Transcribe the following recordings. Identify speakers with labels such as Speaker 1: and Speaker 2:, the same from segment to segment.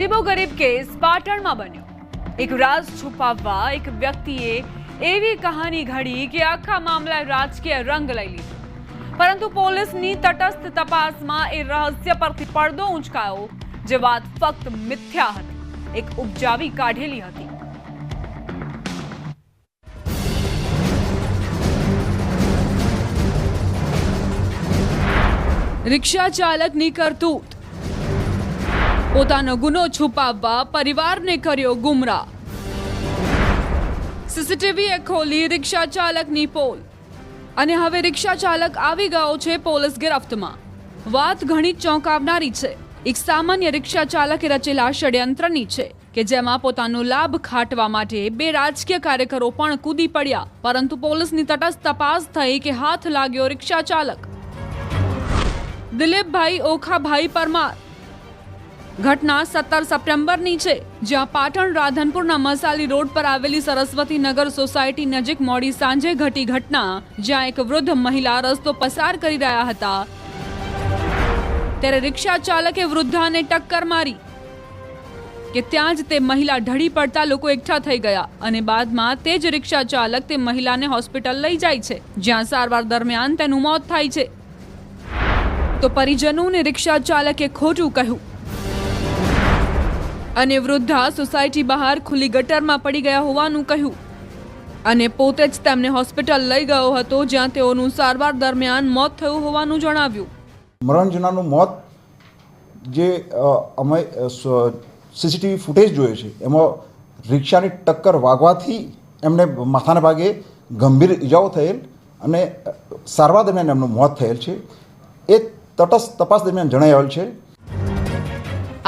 Speaker 1: ગરીબો ગરીબ કેસ પાટણમાં બન્યો. એક રાજ છુપાવવા એક વ્યક્તિએ એવી કહાની ઘડી કે આખા મામલાએ રાજકીય રંગ લઈ લીધો. પરંતુ પોલીસની તટસ્થ તપાસમાં એ રહસ્ય પરથી પડદો ઉંચકાયો જે વાત ફક્ત મિથ્યા હતી. એક ઉપજાવી કાઢેલી હતી. રિક્ષા ચાલકની કરતૂત પોતાનો ગુનો છુપાવવા પરિવારને કર્યો ગુમરાહ. સીસીટીવીએ ખોલી રિક્ષા ચાલકની પોલ. અને હવે રિક્ષા ચાલક આવી ગયો છે પોલીસ ગિરફ્તમાં. વાત ઘણી ચોંકાવનારી છે. એક સામાન્ય રિક્ષા ચાલકે રચેલા ષડયંત્રની છે કે જેમાં પોતાનો લાભ ખાટવા માટે બે રાજકીય કાર્યકરો પણ કૂદી પડ્યા. પરંતુ પોલીસની તટસ્થ તપાસ થઈ કે હાથ લાગ્યો રિક્ષા ચાલક. દિલીપભાઈ ઓખાભાઈ પરમાર ઘટના સત્તર સપ્ટેમ્બરની છે, જ્યાં પાટણ રાધનપુરના મસાલી રોડ પર આવેલી સરસ્વતી નગર સોસાયટી નજીક મોડી સાંજે ઘટી ઘટના, જ્યાં એક વૃદ્ધ મહિલા રસ્તો પસાર કરી રહ્યા હતા. ત્યારે રિક્ષા ચાલકે વૃદ્ધાને ટક્કર મારી, કે ત્યાં જ તે મહિલા ઢળી પડતા લોકો એકઠા થઈ ગયા અને બાદમાં તે જ રિક્ષા ચાલક તે મહિલાને હોસ્પિટલ લઈ જાય છે, જ્યાં સારવાર દરમિયાન તેનું મોત થાય છે. તો પરિજનોને રિક્ષા ચાલકે ખોટું કહ્યું. અને વૃદ્ધા સોસાયટી બહાર ખુલ્લી ગટરમાં પડી ગયા હોવાનું કહ્યું. અને પોતે જ તેમને હોસ્પિટલ લઈ ગયો હતો, જ્યાં તેઓનું સારવાર દરમિયાન મોત થયું હોવાનું જણાવ્યું.
Speaker 2: મરણજનાનું મોત જે અમે સીસીટીવી ફૂટેજ જોયો છે, એમાં રિક્ષાની ટક્કર વાગવાથી એમને માથાના ભાગે ગંભીર ઈજાઓ થયેલ અને સારવાર દરમિયાન એમનું મોત થયેલ છે. એ તટસ્થ તપાસ દરમિયાન જણાઈ છે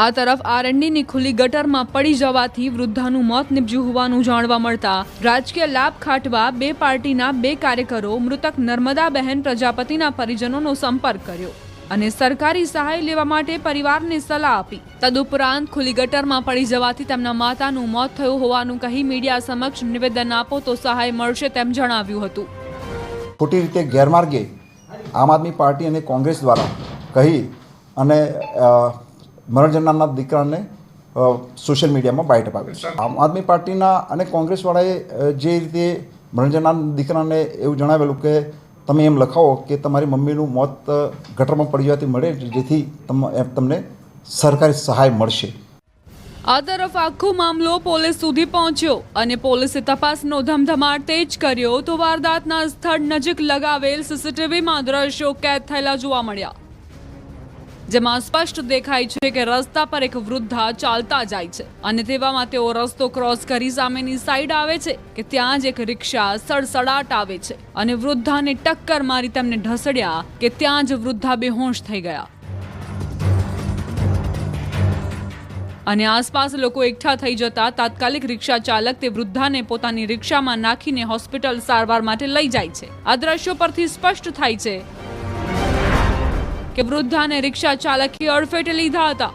Speaker 1: આ તરફ આરંડીની ખુલ્લી ગટરમાં પડી જવાથી વૃદ્ધાનું મોત નીપજ્યું હોવાનું જાણવા મળતા રાજકીય લાભ ખાટવા બે પાર્ટીના બે કાર્યકરો મૃતક નર્મદાબહેન પ્રજાપતિના પરિજનોનો સંપર્ક કર્યો અને સરકારી સહાય લેવા માટે પરિવારને સલાહ આપી. તદુપરાંત ખુલ્લી ગટરમાં પડી જવાથી તેમના માતાનું મોત થયું હોવાનું કહી મીડિયા સમક્ષ નિવેદન આપો તો સહાય મળશે તેમ જણાવ્યું હતું.
Speaker 2: ખોટી રીતે ગેરમાર્ગે આમ આદમી પાર્ટી અને કોંગ્રેસ દ્વારા કહી અને અ, દીકરાને સોશિયલ મીડિયામાં બાઇટ અપાવે છે. આમ આદમી પાર્ટીના અને કોંગ્રેસવાળાએ જે રીતે મરણ દીકરાને એવું જણાવેલું કે તમે એમ લખાવો કે તમારી મમ્મીનું મોત ગટરમાં પડી જવાથી મળે જેથી તમને સરકારી સહાય મળશે.
Speaker 1: આ તરફ આખો મામલો પોલીસ સુધી પહોંચ્યો અને પોલીસે તપાસનો ધમધમાટ તેજ કર્યો તો વારદાતના સ્થળ નજીક લગાવેલ સીસીટીવીમાં દ્રશ્યો કેદ થયેલા જોવા મળ્યા. જેમાં સ્પષ્ટ દેખાય છે કે રસ્તા પર એક વૃદ્ધા ચાલતા જાય છે. અને તેવામાં તેઓ રસ્તો ક્રોસ કરી સામેની સાઈડ આવે છે કે ત્યાં જ એક રિક્ષા સડસડાટ આવે છે. અને વૃદ્ધાને ટક્કર મારી તેમને ઢસડ્યા કે ત્યાં જ વૃદ્ધા બેહોશ થઈ ગયા. અને આસપાસ લોકો એકઠા થઈ જતા તાત્કાલિક રિક્ષા ચાલક તે વૃદ્ધાને પોતાની રિક્ષામાં નાખીને હોસ્પિટલ સારવાર માટે લઈ જાય છે. આ દ્રશ્યો પરથી સ્પષ્ટ થાય છે કે વૃદ્ધાને રિક્ષા ચાલકે અડફેટે લીધા હતા.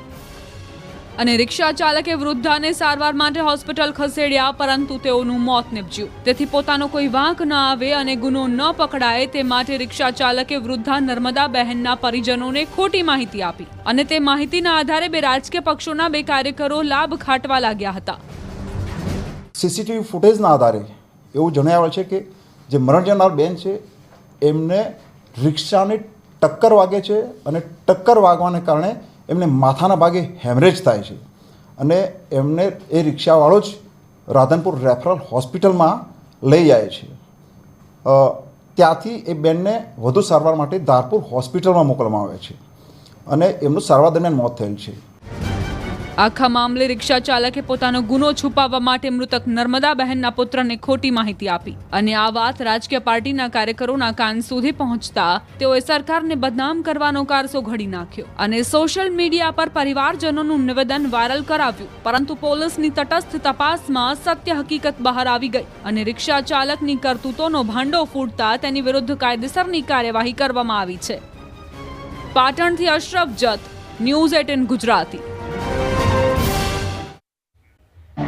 Speaker 1: અને રિક્ષા ચાલકે વૃદ્ધાને સારવાર માટે હોસ્પિટલ ખસેડ્યા, પરંતુ તેઓનું મોત નિપજ્યું. તેથી પોતાનો કોઈ વાંક ન આવે અને ગુનો ન પકડાય, તે માટે રિક્ષા ચાલકે વૃદ્ધા નર્મદા બહેનના પરિજનોને ખોટી માહિતી આપી. અને તે માહિતીના આધારે બે રાજકીય પક્ષોના બે કાર્યકરો લાભ ખાટવા લાગ્યા હતા.
Speaker 2: સીસીટીવી ફૂટેજના આધારે એવું જણાવ્યું છે કે જે મરણ જનાર બેન છે, એમને રિક્ષાની ટક્કર વાગે છે અને ટક્કર વાગવાને કારણે એમને માથાના ભાગે હેમરેજ થાય છે. અને એમને એ રિક્ષાવાળો જ રાધનપુર રેફરલ હોસ્પિટલમાં લઈ જાય છે. ત્યાંથી એ બેનને વધુ સારવાર માટે ધારપુર હોસ્પિટલમાં મોકલવામાં આવે છે. અને એમનું સારવાર દરમિયાન મોત થયેલ છે.
Speaker 1: આખા મામલે રિક્ષા ચાલકે પોતાનો ગુનો છુપાવવા માટે મૃતક નર્મદા બહેનના પુત્રને ખોટી માહિતી આપી. અને આ વાત રાજકીય પાર્ટીના કાર્યકરોના કાન સુધી પહોંચતા તેઓએ સરકારને બદનામ કરવાનો કારસો ઘડી નાખ્યો અને સોશિયલ મીડિયા પર પરિવારજનોનું નિવેદન વાયરલ કરાવ્યું. પરંતુ પોલીસની તટસ્થ તપાસમાં સત્ય હકીકત બહાર આવી ગઈ અને રિક્ષા ચાલકની કરતૂતોનો ભાંડો ફૂટતા તેની વિરુદ્ધ કાયદેસરની કાર્યવાહી કરવામાં આવી છે. પાટણથી અશરફ જત, ન્યૂઝ ઇન ગુજરાતી.